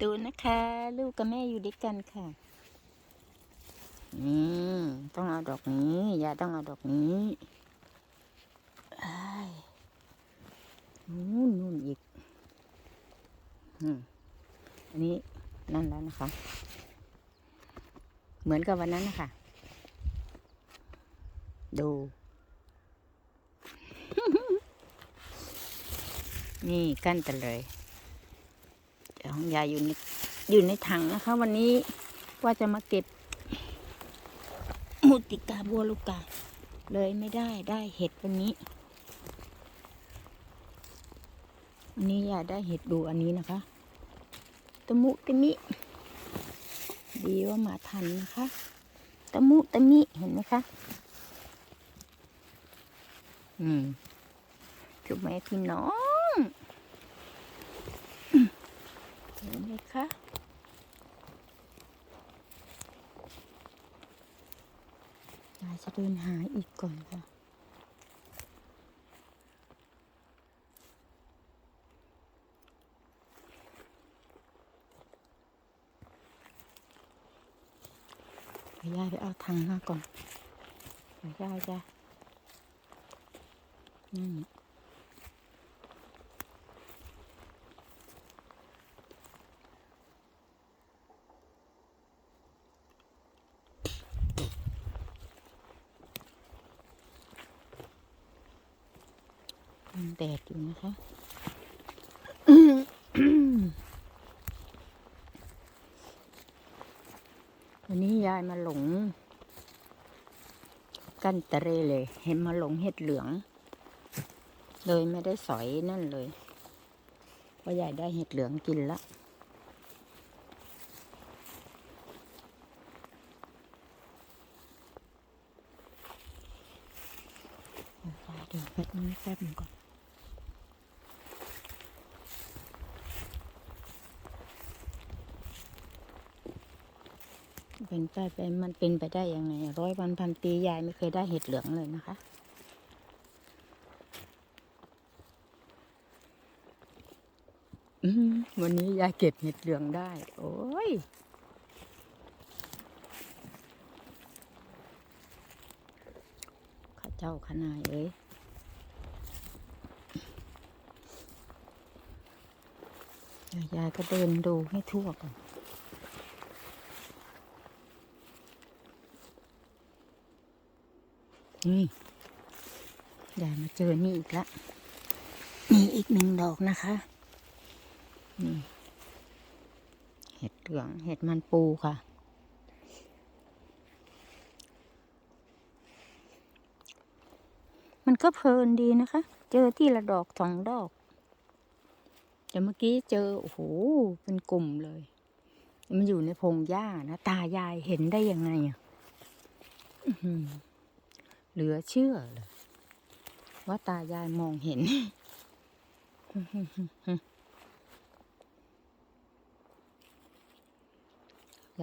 ดูนะคะ ลูกกับแม่อยู่ด้วยกันค่ะ นี่ ต้องเอาดอกนี้ยายต้องเอาดอกนี้อ้ายนู่นนู่นอีกอืมอันนี้นั่นแล้วนะคะ เหมือนกับวันนั้นนะคะ ดู นี่กั้นแต่เลยเดี๋ยว ของยายอยู่ในอยู่ในถังนะคะ วันนี้ว่าจะมาเก็บมุติกาบัวลูกกาเลยไม่ได้ได้เห็ดวันนี้ วันนี้ยายได้เห็ดดูอันนี้นะคะตะมุตะมิ ดีว่ามาทันนะคะตะมุตะมิเห็นไหมคะอืมถูกไหมพี่น้อง เห็นไหมคะยายจะเดินหาอีกก่อนค่ะยายไปเอาถังมาก่อนยายจะนั่ แดดอยู่นะคะวันนี้ยายมาหลง กันตะเรเลย เห็นมาหลงเห็ดเหลือง เลยไม่ได้สอยนั่นเลยเพราะยายได้เห็ดเหลืองกินละเดี๋ยวแป๊บนึงแป๊บนึงก่อน เป็นไปไปมันเป็นไปได้ยังไงร้อยวันพันปียายไม่เคยได้เห็ดเหลืองเลยนะคะ วันนี้ยายเก็บเห็ดเหลืองได้ โอ้ยข้าเจ้าขนายเอ้ยยายก็เดินดูให้ทั่วก่อน นี่ยามาเจอนี่อีกละนี่อีกหนึ่งดอกนะคะนี่เห็ดเหลืองเห็ดมันปูค่ะ มันก็เพลินดีนะคะ เจอที่ละดอกสองดอกแต่เมื่อกี้เจอ โอ้โห เป็นกลุ่มเลย มันอยู่ในพงหญ้านะ ตายายเห็นได้ยังไงอะ เหลือเชื่อเลยว่าตายายมองเห็น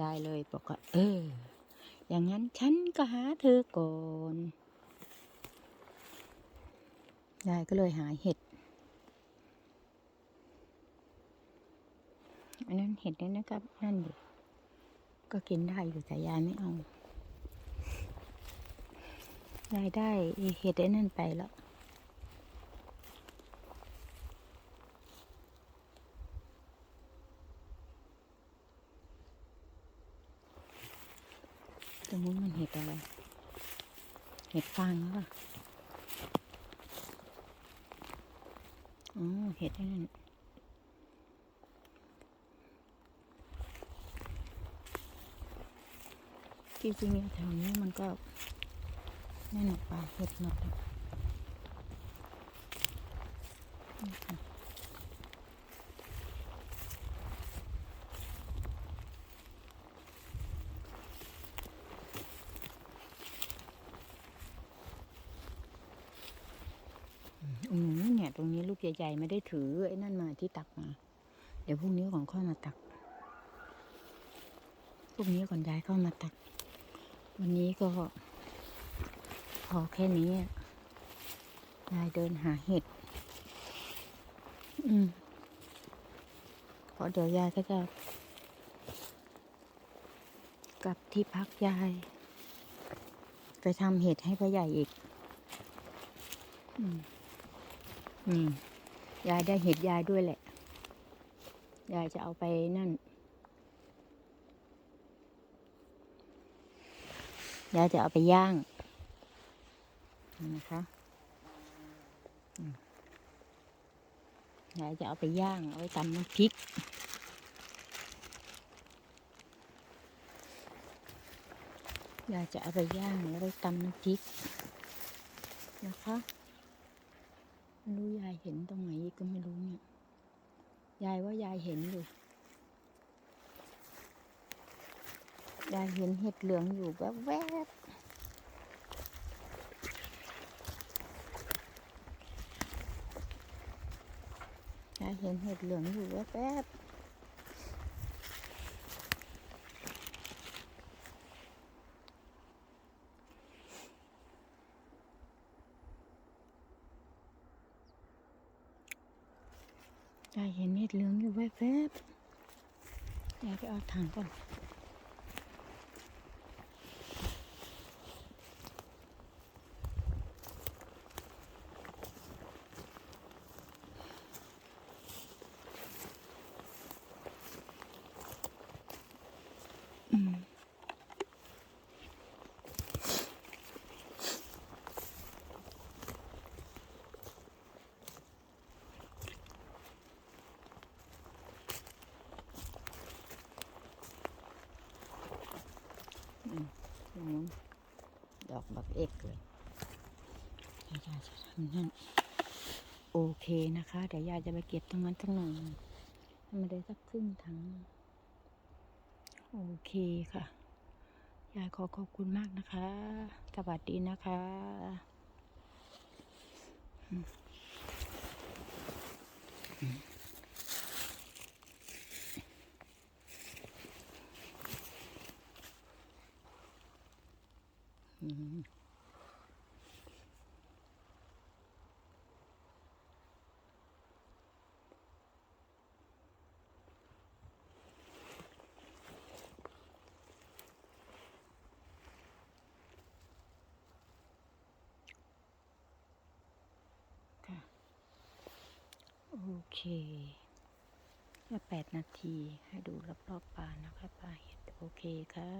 ยายเลยบอกว่าเออ อย่างนั้นฉันก็หาเธอก่อน ยายก็เลยหาเห็ด อันนั้นเห็ดนี่นะครับนั่นอยู่ก็กินได้อยู่แต่ยายไม่เอา ยายได้เห็ดไอ้นั่นไปแล้วตรงนู้นมันเห็ดอะไร เห็ดฟางหรือเปล่าอ๋อเห็ดไอ้นั่นจริงๆแถวนี้มันก็ นั่นแหละป่าเห็ดหมดเลยอืมเนี่ย ตรงนี้ลูกใหญ่ๆไม่ได้ถือไอ้นั่นมาที่ตักมา เดี๋ยวพรุ่งนี้ก่อนค่อมาตักพรุ่งนี้ก่อนย้ายเข้ามาตัก วันนี้ก็ อแค่นี้ยายเดินหาเห็ด อืมพราะเดี๋ยวยายก็จะ กลับที่พักยาย ไปทำเห็ดให้พ่อใหญ่อีก อืมอืมยายได้เห็ดยายด้วยแหละ ยายจะเอาไปนั่น ยายจะเอาไปย่าง นะคะอืมยายจะเอาไปย่าง เอาไปตำน้ำพริกยายจะเอาไปย่างแล้วไปตำน้ำพริกนะคะไม่รู้ยายเห็นตรงไหนกก็ไม่รู้เนี่ย ยายว่ายายเห็นอยู่ ยายเห็นเห็ดเหลืองอยู่แวบๆยาย เห็นเห็ดเหลืองอยู่แวบๆยายเห็นเห็ดเหลืองอยู่แวบๆยายไปเอาถังก่อน อืมอืมตรงนู้นด อกบักเอกเลยยายจะทำนั่นโอเคนะคะ เดี๋ยวยายจะไปเก็บตรงนั้นทั้งหน่อยให้มันได้สักครึ่งถังโอเคค่ะ ยายขอขอบคุณมากนะคะ สวัสดีนะคะอืมอืมอืมค่ะ โอ เคแค่แปดนาทีให้ดูรอบๆป่านะคะป่าเห็ดโอเคค่ะ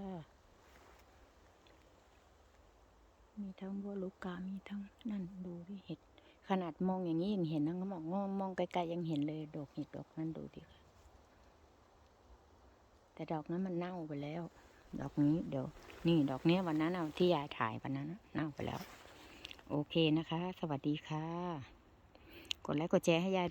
มีทั้งบัวลูกกา มีทั้งนั่นดูดิเห็ด ขนาดมองอย่างนี้ยังเห็นนะก็มองมองมองไกลๆยังเห็นเลย ดอกเห็ดดอกนั้นดูดิค่ะ แต่ดอกนั้นมันเน่าไปแล้ว ดอกนี้เดี๋ยว นี่ดอกเนี้ยวันนั้นเอาที่ยายถ่ายวันนั้นน่ะเน่าไปแล้ว โอเคนะคะ สวัสดีค่ะ กดไลค์กดแชร์ให้ยายด้วย